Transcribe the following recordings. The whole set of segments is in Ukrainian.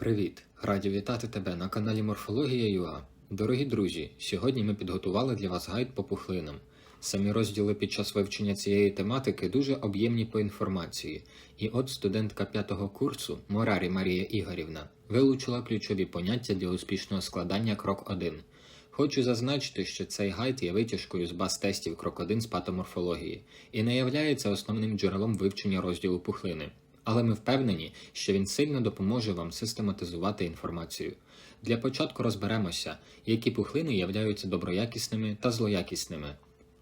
Привіт! Раді вітати тебе на каналі Морфологія ЮА. Дорогі друзі, сьогодні ми підготували для вас гайд по пухлинам. Самі розділи під час вивчення цієї тематики дуже об'ємні по інформації. І от студентка п'ятого курсу Морарі Марія Ігорівна вилучила ключові поняття для успішного складання крок 1. Хочу зазначити, що цей гайд є витяжкою з баз тестів крок 1 з патоморфології і не являється основним джерелом вивчення розділу пухлини. Але ми впевнені, що він сильно допоможе вам систематизувати інформацію. Для початку розберемося, які пухлини являються доброякісними та злоякісними.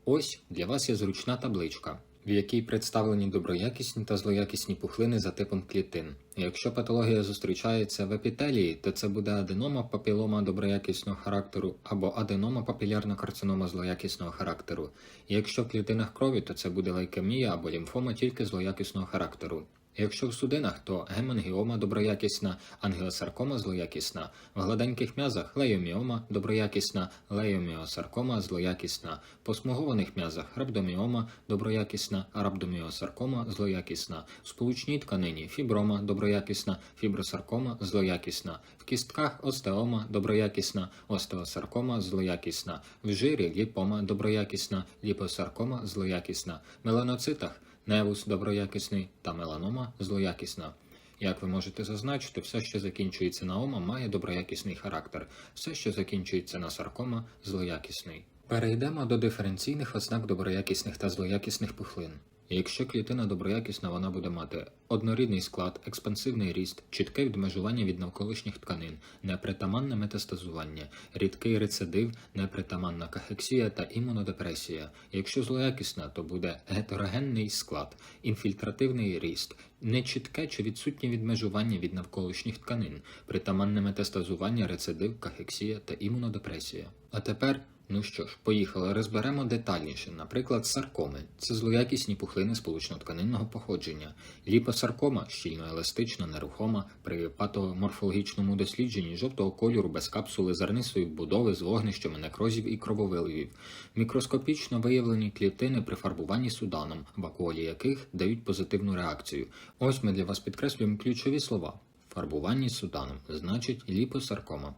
Ось для вас є зручна табличка, в якій представлені доброякісні та злоякісні пухлини за типом клітин. Якщо патологія зустрічається в епітелії, то це буде аденома папілома доброякісного характеру або аденома папілярна карцинома злоякісного характеру. Якщо в клітинах крові, то це буде лейкемія або лімфома тільки злоякісного характеру. Якщо в судинах, то гемангіома доброякісна, ангіосаркома злоякісна, в гладеньких м'язах лейоміома доброякісна, лейоміосаркома злоякісна, по смугованих м'язах рабдоміома доброякісна, рабдоміосаркома злоякісна, в сполучній тканині фіброма доброякісна, фібросаркома злоякісна, в кістках остеома доброякісна, остеосаркома злоякісна, в жирі ліпома доброякісна, ліпосаркома злоякісна, в меланоцитах невус доброякісний та меланома злоякісна. Як ви можете зазначити, все, що закінчується на ома, має доброякісний характер, все, що закінчується на саркома, злоякісний. Перейдемо до диференційних ознак доброякісних та злоякісних пухлин. Якщо клітина доброякісна, вона буде мати однорідний склад, експансивний ріст, чітке відмежування від навколишніх тканин, непритаманне метастазування, рідкий рецидив, непритаманна кахексія та імунодепресія. Якщо злоякісна, то буде гетерогенний склад, інфільтративний ріст, нечітке чи відсутнє відмежування від навколишніх тканин, притаманне метастазування, рецидив, кахексія та імунодепресія. А тепер Ну що ж, поїхали, розберемо детальніше. Наприклад, саркоми це злоякісні пухлини сполучно-тканинного походження, ліпосаркома щільно еластична, нерухома, при патоморфологічному дослідженні жовтого кольору без капсули зернистої будови з вогнищами некрозів і крововиливів, мікроскопічно виявлені клітини при фарбуванні суданом, вакуолі яких дають позитивну реакцію. Ось ми для вас підкреслюємо ключові слова: фарбуванні суданом, значить ліпосаркома.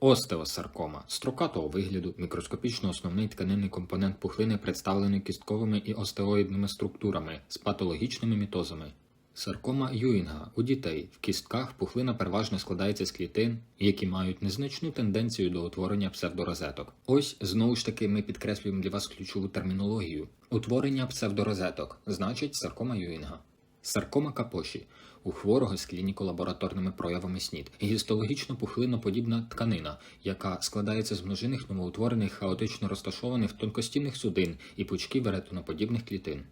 Остеосаркома строкатого вигляду, мікроскопічно основний тканинний компонент пухлини представлений кістковими і остеоїдними структурами з патологічними мітозами. Саркома Юінга у дітей в кістках пухлина переважно складається з клітин, які мають незначну тенденцію до утворення псевдорозеток. Ось знову ж таки ми підкреслюємо для вас ключову термінологію: утворення псевдорозеток, значить саркома Юінга. Саркома капоші у хворого з клініко-лабораторними проявами СНІД, гістологічно пухлиноподібна тканина, яка складається з множинних новоутворених хаотично розташованих тонкостінних судин і пучків еретоноподібних клітин.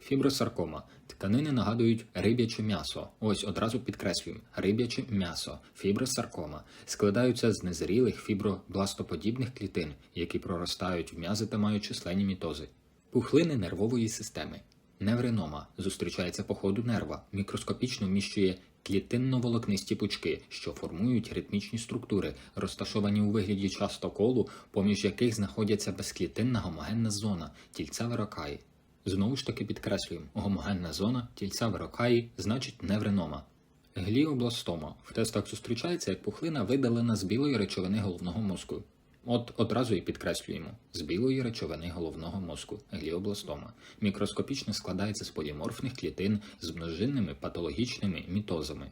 Фібросаркома тканини нагадують риб'яче м'ясо. Ось одразу підкреслюємо риб'яче м'ясо, фібросаркома складаються з незрілих фібробластоподібних клітин, які проростають в м'язи та мають численні мітози. Пухлини нервової системи. Невринома зустрічається по ходу нерва, мікроскопічно вміщує клітинно-волокнисті пучки, що формують ритмічні структури, розташовані у вигляді частоколу, поміж яких знаходяться безклітинна гомогенна зона тільця верокаї. Знову ж таки підкреслюємо, гомогенна зона тільця верокаї значить невринома. Гліобластома в тестах зустрічається як пухлина видалена з білої речовини головного мозку. От одразу і підкреслюємо з білої речовини головного мозку гліобластома. Мікроскопічно складається з поліморфних клітин з множинними патологічними мітозами.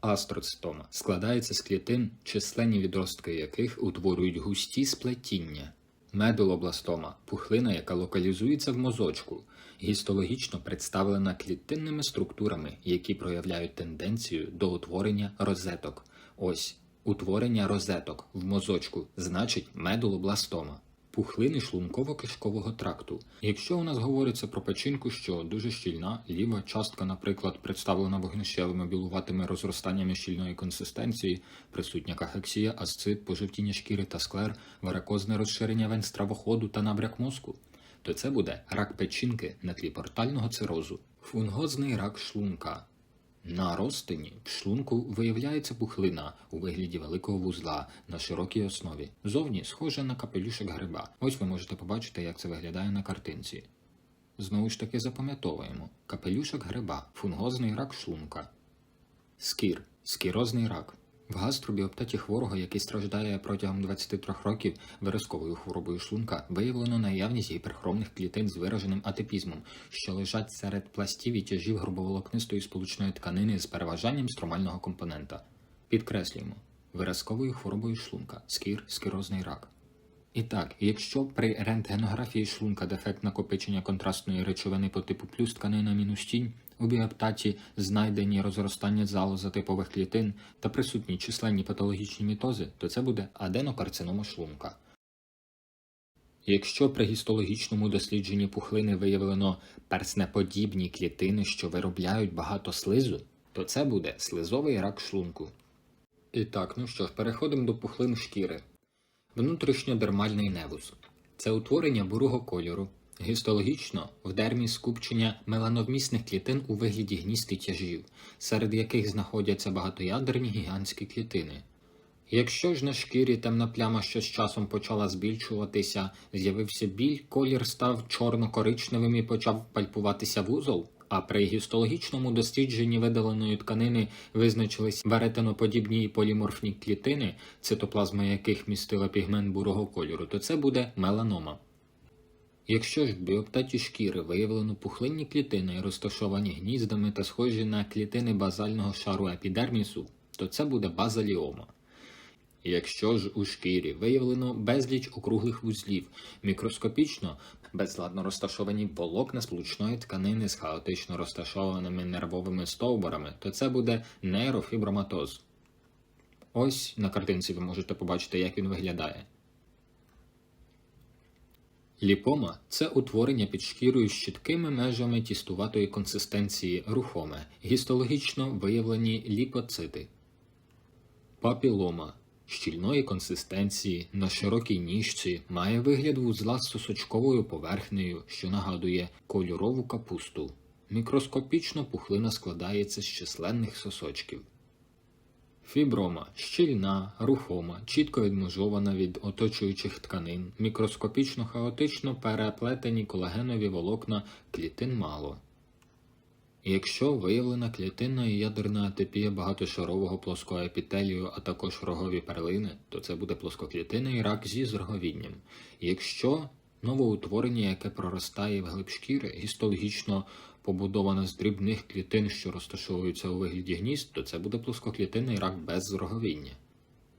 Астроцистома складається з клітин, численні відростки яких утворюють густі сплетіння. Медулобластома пухлина, яка локалізується в мозочку, гістологічно представлена клітинними структурами, які проявляють тенденцію до утворення розеток. Ось Утворення розеток в мозочку значить медулобластома. Пухлини шлунково-кишкового тракту. Якщо у нас говориться про печінку, що дуже щільна, ліва частка, наприклад, представлена вогнищевими білуватими розростаннями щільної консистенції, присутня кахексія, асцит, пожовтіння шкіри та склер, варикозне розширення вен стравоходу та набряк мозку, то це буде рак печінки на тлі портального цирозу, фунгозний рак шлунка. На розтині в шлунку виявляється пухлина у вигляді великого вузла на широкій основі. Зовні схожа на капелюшок гриба. Ось ви можете побачити, як це виглядає на картинці. Знову ж таки запам'ятовуємо: капелюшок гриба, фунгозний рак шлунка. Скір Скірозний рак. В гастробіоптаті хворого, який страждає протягом 23 років виразковою хворобою шлунка, виявлено наявність гіперхромних клітин з вираженим атипізмом, що лежать серед пластів і тяжів грубоволокнистої сполучної тканини з переважанням стромального компонента. Підкреслюємо виразковою хворобою шлунка, скір, скірозний рак. І так, якщо при рентгенографії шлунка дефект накопичення контрастної речовини по типу плюс тканина мінус тінь, у біоптаті знайдені розростання залоза типових клітин та присутні численні патологічні мітози, то це буде аденокарцинома шлунка. Якщо при гістологічному дослідженні пухлини виявлено перснеподібні клітини, що виробляють багато слизу, то це буде слизовий рак шлунку. І так, ну що ж, переходимо до пухлин шкіри. Внутрішньодермальний невус це утворення бурого кольору, гістологічно в дермі скупчення мелановмісних клітин у вигляді гнізд і тяжів, серед яких знаходяться багатоядерні гігантські клітини. Якщо ж на шкірі темна пляма, що з часом почала збільшуватися, з'явився біль, колір став чорно-коричневим і почав пальпуватися вузол, а при гістологічному дослідженні видаленої тканини визначились веретеноподібні поліморфні клітини, цитоплазма яких містила пігмент бурого кольору, то це буде меланома. Якщо ж в біоптаті шкіри виявлено пухлинні клітини, розташовані гніздами та схожі на клітини базального шару епідермісу, то це буде базаліома. Якщо ж у шкірі виявлено безліч округлих вузлів, мікроскопічно безладно розташовані волокна сполучної тканини з хаотично розташованими нервовими стовбурами, то це буде нейрофіброматоз. Ось на картинці ви можете побачити, як він виглядає. Ліпома це утворення під шкірою з чіткими межами тістуватої консистенції рухоме, гістологічно виявлені ліпоцити. Папілома щільної консистенції на широкій ніжці має вигляд вузла з сосочковою поверхнею, що нагадує кольорову капусту. Мікроскопічно пухлина складається з численних сосочків. Фіброма щільна, рухома, чітко відмежована від оточуючих тканин, мікроскопічно хаотично переплетені колагенові волокна клітин мало. Якщо виявлена клітинна і ядерна атипія багатошарового плоского епітелію, а також рогові перлини, то це буде плоскоклітинний рак зі зроговінням. Якщо новоутворення, яке проростає вглиб шкіри, гістологічно побудоване з дрібних клітин, що розташовуються у вигляді гнізд, то це буде плоскоклітинний рак без зроговіння.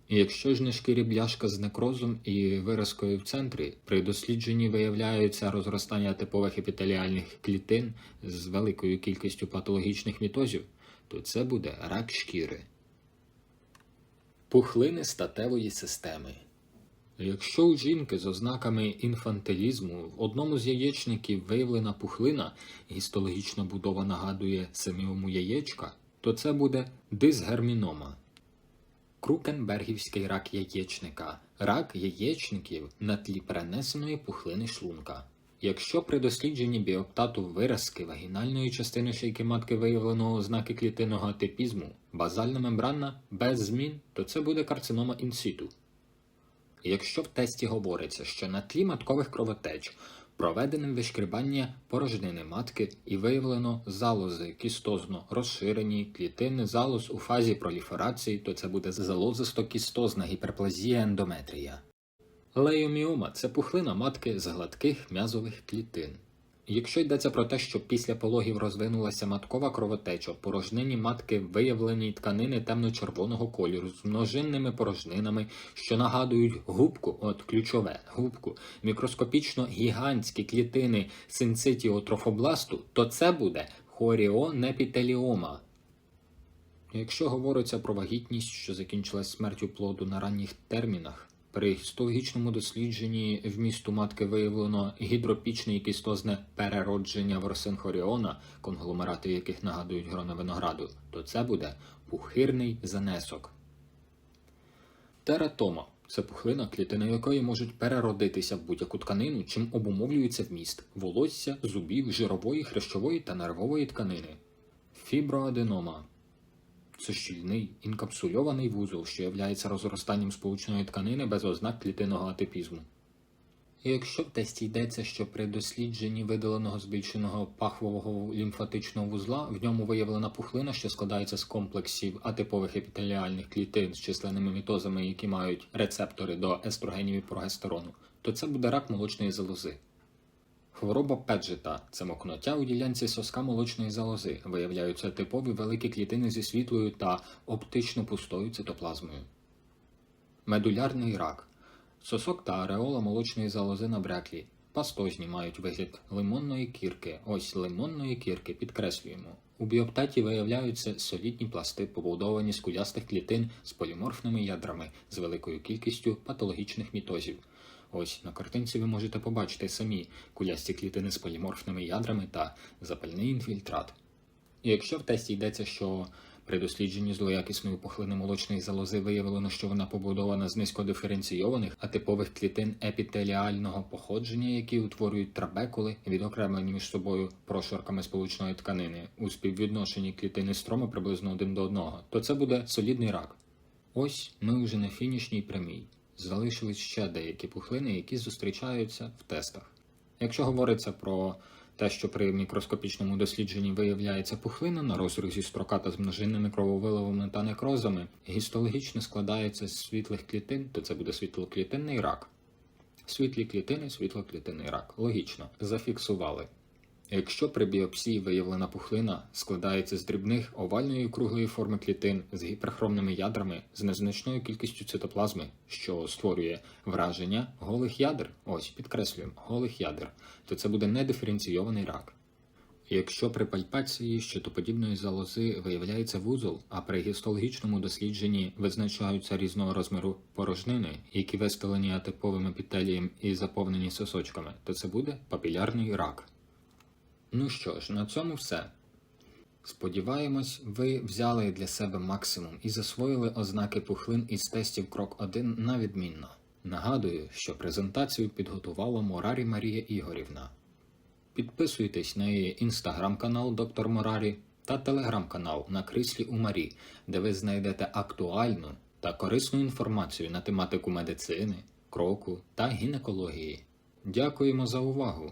І якщо ж на шкірі бляшка з некрозом і виразкою в центрі, при дослідженні виявляються розростання типових епітеліальних клітин з великою кількістю патологічних мітозів, то це буде рак шкіри. Пухлини статевої системи. Якщо у жінки з ознаками інфантилізму в одному з яєчників виявлена пухлина, гістологічна будова нагадує семіому яєчка, то це буде дисгермінома. Крукенбергівський рак яєчника рак яєчників на тлі перенесеної пухлини шлунка. Якщо при дослідженні біоптату виразки вагінальної частини шийки матки виявлено ознаки клітинного атипізму, базальна мембранна без змін, то це буде карцинома інситу. Якщо в тесті говориться, що на тлі маткових кровотеч проведеним вишкрібання порожнини матки і виявлено залози кістозно розширені, клітини залоз у фазі проліферації, то це буде залозисто-кістозна гіперплазія ендометрія. Лейоміома це пухлина матки з гладких м'язових клітин. Якщо йдеться про те, що після пологів розвинулася маткова кровотеча, в порожнині матки виявлені тканини темно-червоного кольору з множинними порожнинами, що нагадують губку, от ключове губку, мікроскопічно гігантські клітини синцитіотрофобласту, то це буде хоріонепітеліома. Якщо говориться про вагітність, що закінчилась смертю плоду на ранніх термінах, при гістологічному дослідженні вмісту матки виявлено гідропічне і кістозне переродження ворсин хоріона, конгломерати яких нагадують грона винограду, то це буде пухирний занесок. Тератома це пухлина, клітини якої можуть переродитися в будь-яку тканину, чим обумовлюється вміст волосся, зубів, жирової, хрящової та нервової тканини. Фіброаденома це щільний інкапсульований вузол, що являється розростанням сполучної тканини без ознак клітинного атипізму. І якщо в тесті йдеться, що при дослідженні видаленого збільшеного пахвового лімфатичного вузла в ньому виявлена пухлина, що складається з комплексів атипових епітеліальних клітин з численними мітозами, які мають рецептори до естрогенів і прогестерону, то це буде рак молочної залози. Хвороба Педжета – це мокноття у ділянці соска молочної залози. Виявляються типові великі клітини зі світлою та оптично пустою цитоплазмою. Медулярний рак. Сосок та ареола молочної залози набряклі. Пастозні мають вигляд лимонної кірки. Ось лимонної кірки підкреслюємо. У біоптаті виявляються солідні пласти, побудовані з кулястих клітин з поліморфними ядрами з великою кількістю патологічних мітозів. Ось на картинці ви можете побачити самі кулясті клітини з поліморфними ядрами та запальний інфільтрат. І якщо в тесті йдеться, що при дослідженні злоякісної пухлини молочної залози виявлено, що вона побудована з низькодиференційованих атипових клітин епітеліального походження, які утворюють трабекули, відокремлені між собою прошарками сполучної тканини у співвідношенні клітини строма приблизно один до одного, то це буде солідний рак. Ось ми вже на фінішній прямій. Залишились ще деякі пухлини, які зустрічаються в тестах. Якщо говориться про те, що при мікроскопічному дослідженні виявляється пухлина на розрізі строката з множинними крововиливами та некрозами, гістологічно складається з світлих клітин, то це буде світлоклітинний рак. Світлі клітини, світлоклітинний рак. Логічно, зафіксували. Якщо при біопсії виявлена пухлина складається з дрібних овальної круглої форми клітин з гіперхромними ядрами з незначною кількістю цитоплазми, що створює враження голих ядер, ось підкреслюємо, голих ядер, то це буде недиференційований рак. Якщо при пальпації щитоподібної залози виявляється вузол, а при гістологічному дослідженні визначаються різного розміру порожнини, які вистелені атиповим епітелієм і заповнені сосочками, то це буде папілярний рак. Ну що ж, на цьому все. Сподіваємось, ви взяли для себе максимум і засвоїли ознаки пухлин із тестів крок 1 на відмінно. Нагадую, що презентацію підготувала Морарі Марія Ігорівна. Підписуйтесь на її інстаграм-канал Доктор Морарі та телеграм-канал на кріслі у Марі, де ви знайдете актуальну та корисну інформацію на тематику медицини, кроку та гінекології. Дякуємо за увагу